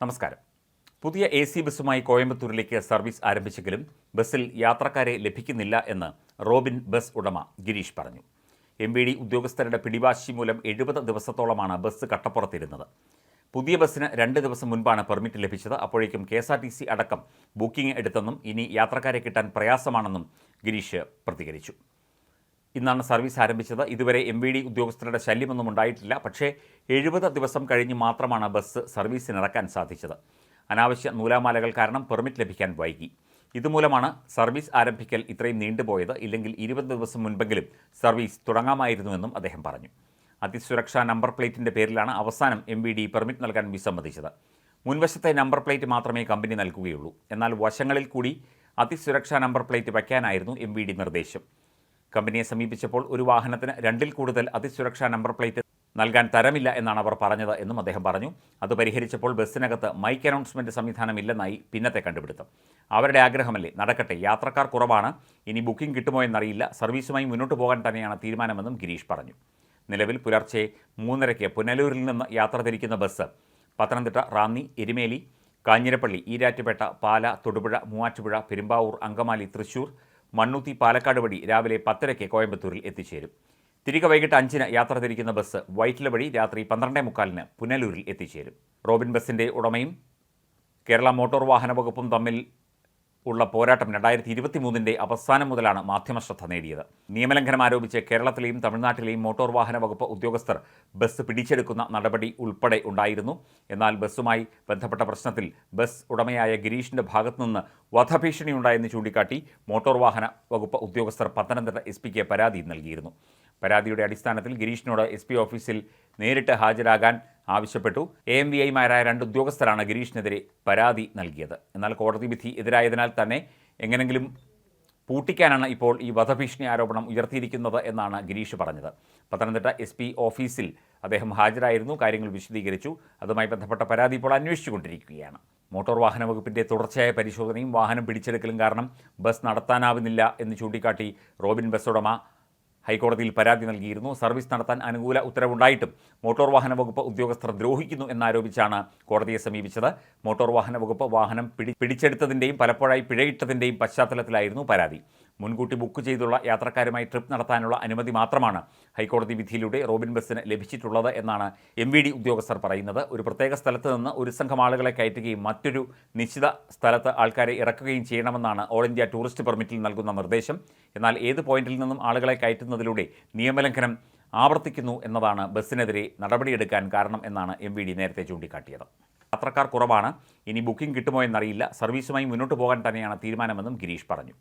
നമസ്കാരം. പുതിയ A C ബസ്സുമായി കോയമ്പത്തൂരിലേക്ക് സർവീസ് ആരംഭിച്ചെങ്കിലും ബസ്സിൽ യാത്രക്കാരെ ലഭിക്കുന്നില്ല എന്ന് റോബിൻ ബസ് ഉടമ ഗിരീഷ് പറഞ്ഞു. എം വി ഡി ഉദ്യോഗസ്ഥരുടെ പിടിവാശി മൂലം എഴുപത് ദിവസത്തോളമാണ് ബസ് കട്ടപ്പുറത്തിരുന്നത്. പുതിയ ബസ്സിന് രണ്ട് ദിവസം മുൻപാണ് പെർമിറ്റ് ലഭിച്ചത്. അപ്പോഴേക്കും K S R T C അടക്കം ബുക്കിംഗ് എടുത്തെന്നും ഇനി യാത്രക്കാരെ കിട്ടാൻ പ്രയാസമാണെന്നും ഗിരീഷ് പ്രതികരിച്ചു. ഇന്നാണ് സർവീസ് ആരംഭിച്ചത്. ഇതുവരെ എം വി ഡി ഉദ്യോഗസ്ഥരുടെ ശല്യമൊന്നും ഉണ്ടായിട്ടില്ല. പക്ഷേ എഴുപത് ദിവസം കഴിഞ്ഞ് മാത്രമാണ് ബസ് സർവീസിനിറക്കാൻ സാധിച്ചത്. അനാവശ്യ നൂലാമാലകൾ കാരണം പെർമിറ്റ് ലഭിക്കാൻ വൈകി. ഇതുമൂലമാണ് സർവീസ് ആരംഭിക്കൽ ഇത്രയും നീണ്ടുപോയത്. ഇല്ലെങ്കിൽ ഇരുപത് ദിവസം മുൻപെങ്കിലും സർവീസ് തുടങ്ങാമായിരുന്നുവെന്നും അദ്ദേഹം പറഞ്ഞു. അതിസുരക്ഷാ നമ്പർ പ്ലേറ്റിന്റെ പേരിലാണ് അവസാനം എം വി ഡി പെർമിറ്റ് നൽകാൻ വിസമ്മതിച്ചത്. മുൻവശത്തെ നമ്പർ പ്ലേറ്റ് മാത്രമേ കമ്പനി നൽകുകയുള്ളൂ. എന്നാൽ വശങ്ങളിൽ കൂടി അതിസുരക്ഷാ നമ്പർ പ്ലേറ്റ് വയ്ക്കാനായിരുന്നു എം വി ഡി നിർദ്ദേശം. കമ്പനിയെ സമീപിച്ചപ്പോൾ ഒരു വാഹനത്തിന് രണ്ടിൽ കൂടുതൽ അതിസുരക്ഷാ നമ്പർ പ്ലേറ്റ് നൽകാൻ തരമില്ല എന്നാണ് അവർ പറഞ്ഞത് എന്നും അദ്ദേഹം പറഞ്ഞു. അത് പരിഹരിച്ചപ്പോൾ ബസ്സിനകത്ത് മൈക്ക് അനൗൺസ്മെന്റ് സംവിധാനമില്ലെന്നായി പിന്നത്തെ കണ്ടുപിടുത്തം. അവരുടെ ആഗ്രഹമല്ലേ? നടക്കട്ടെ. യാത്രക്കാർ കുറവാണ്. ഇനി ബുക്കിംഗ് കിട്ടുമോ എന്നറിയില്ല. സർവീസുമായി മുന്നോട്ട് പോകാൻ തന്നെയാണ് തീരുമാനമെന്നും ഗിരീഷ് പറഞ്ഞു. നിലവിൽ പുലർച്ചെ മൂന്നരയ്ക്ക് പുനലൂരിൽ നിന്ന് യാത്ര തിരിക്കുന്ന ബസ് പത്തനംതിട്ട റാന്നി എരുമേലി കാഞ്ഞിരപ്പള്ളി ഈരാറ്റുപേട്ട പാല തൊടുപുഴ മൂവാറ്റുപുഴ പെരുമ്പാവൂർ അങ്കമാലി തൃശൂർ മണ്ണുത്തി പാലക്കാട് വഴി രാവിലെ പത്തരയ്ക്ക് കോയമ്പത്തൂരിൽ എത്തിച്ചേരും. തിരികെ വൈകിട്ട് അഞ്ചിന് യാത്ര തിരിക്കുന്ന ബസ് വൈറ്റില വഴി രാത്രി പന്ത്രണ്ടേ മുക്കാലിന് പുനലൂരിൽ എത്തിച്ചേരും. റോബിൻ ബസിന്റെ ഉടമയും കേരള മോട്ടോർ വാഹന വകുപ്പും തമ്മിൽ ഉള്ള പോരാട്ടം രണ്ടായിരത്തി ഇരുപത്തി മൂന്നിന്റെ അവസാനം മുതലാണ് മാധ്യമശ്രദ്ധ നേടിയത്. നിയമലംഘനം ആരോപിച്ച് കേരളത്തിലെയും തമിഴ്നാട്ടിലെയും മോട്ടോർ വാഹന വകുപ്പ് ഉദ്യോഗസ്ഥർ ബസ് പിടിച്ചെടുക്കുന്ന നടപടി ഉൾപ്പെടെ ഉണ്ടായിരുന്നു. എന്നാൽ ബസ്സുമായി ബന്ധപ്പെട്ട പ്രശ്നത്തിൽ ബസ് ഉടമയായ ഗിരീഷിന്റെ ഭാഗത്തുനിന്ന് വധഭീഷണിയുണ്ടായെന്ന് ചൂണ്ടിക്കാട്ടി മോട്ടോർ വാഹന വകുപ്പ് ഉദ്യോഗസ്ഥർ പത്തനംതിട്ട എസ് പിക്ക് പരാതി നൽകിയിരുന്നു. പരാതിയുടെ അടിസ്ഥാനത്തിൽ ഗിരീഷിനോട് എസ് ഓഫീസിൽ നേരിട്ട് ഹാജരാകാൻ ആവശ്യപ്പെട്ടു. എ എം വി ഐമാരായ രണ്ട് ഉദ്യോഗസ്ഥരാണ് ഗിരീഷിനെതിരെ പരാതി നൽകിയത്. എന്നാൽ കോടതി വിധി എതിരായതിനാൽ തന്നെ എങ്ങനെങ്കിലും പൂട്ടിക്കാനാണ് ഇപ്പോൾ ഈ വധഭീഷണി ആരോപണം ഉയർത്തിയിരിക്കുന്നത് എന്നാണ് ഗിരീഷ് പറഞ്ഞത്. പത്തനംതിട്ട എസ് പി ഓഫീസിൽ അദ്ദേഹം ഹാജരായിരുന്നു കാര്യങ്ങൾ വിശദീകരിച്ചു. അതുമായി ബന്ധപ്പെട്ട പരാതി ഇപ്പോൾ അന്വേഷിച്ചുകൊണ്ടിരിക്കുകയാണ്. മോട്ടോർ വാഹന വകുപ്പിന്റെ തുടർച്ചയായ പരിശോധനയും വാഹനം പിടിച്ചെടുക്കലും കാരണം ബസ് നടത്താനാവുന്നില്ല എന്ന് ചൂണ്ടിക്കാട്ടി റോബിൻ ബസ് ഉടമ ഹൈക്കോടതിയിൽ പരാതി നൽകിയിരുന്നു. സർവീസ് നടത്താൻ അനുകൂല ഉത്തരവുണ്ടായിട്ടും മോട്ടോർ വാഹന വകുപ്പ് ഉദ്യോഗസ്ഥർ ദ്രോഹിക്കുന്നു എന്നാരോപിച്ചാണ് കോടതിയെ സമീപിച്ചത്. മോട്ടോർ വാഹന വകുപ്പ് വാഹനം പിടി പിടിച്ചെടുത്തതിന്റെയും പലപ്പോഴായി പിഴയിട്ടതിന്റെയും പശ്ചാത്തലത്തിലായിരുന്നു പരാതി. മുൻകൂട്ടി ബുക്ക് ചെയ്തുള്ള യാത്രക്കാരുമായി ട്രിപ്പ് നടത്താനുള്ള അനുമതി മാത്രമാണ് ഹൈക്കോടതി വിധിയിലൂടെ റോബിൻ ബസ്സിന് ലഭിച്ചിട്ടുള്ളത് എന്നാണ് എം വി ഡി ഉദ്യോഗസ്ഥർ പറയുന്നത്. ഒരു പ്രത്യേക സ്ഥലത്ത് നിന്ന് ഒരു സംഘം ആളുകളെ കയറ്റുകയും മറ്റൊരു നിശ്ചിത സ്ഥലത്ത് ആൾക്കാരെ ഇറക്കുകയും ചെയ്യണമെന്നാണ് ഓൾ ഇന്ത്യ ടൂറിസ്റ്റ് പെർമിറ്റിൽ നൽകുന്ന നിർദ്ദേശം. എന്നാൽ ഏത് പോയിന്റിൽ നിന്നും ആളുകളെ കയറ്റുന്നതിലൂടെ നിയമലംഘനം ആവർത്തിക്കുന്നു എന്നതാണ് ബസ്സിനെതിരെ നടപടിയെടുക്കാൻ കാരണം എന്നാണ് എം വി ഡി നേരത്തെ ചൂണ്ടിക്കാട്ടിയത്. യാത്രക്കാർ കുറവാണ്. ഇനി ബുക്കിംഗ് കിട്ടുമോ എന്നറിയില്ല. സർവീസുമായി മുന്നോട്ട് പോകാൻ തന്നെയാണ് തീരുമാനമെന്നും ഗിരീഷ് പറഞ്ഞു.